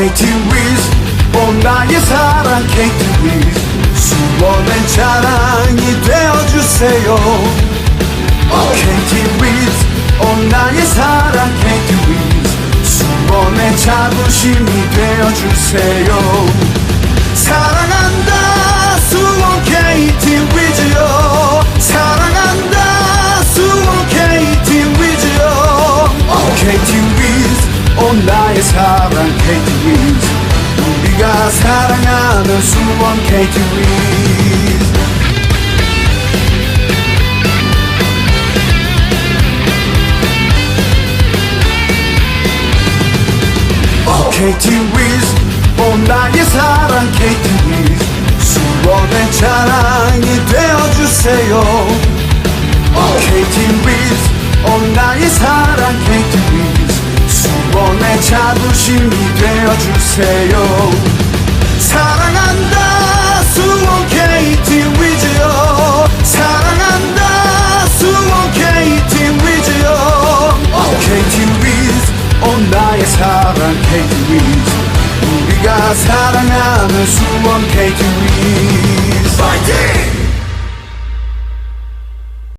KT 위즈 온 나의 사랑 KT 위즈 수원의 자랑이 되어주세요. KT 위즈 온 나의 사랑 KT 위즈 수원의 자부심이 되어주세요. 사랑한다 수원 KT 위즈요. 사랑한다 수원 KT 위즈요. KT 위즈 온 나의 사랑 KT 위즈 우리가 사랑하는 수원 KT 위즈 KT 위즈 온 나의 사랑 KT 위즈 수원의 자랑이 되어주세요. KT 자부심이 되어 주세요. 사랑한다 수원 KT 위즈요. 사랑한다 수원 KT 위즈요 KT 위즈 온 나의 사랑 KT 위즈 우리가 사랑하는 파이팅!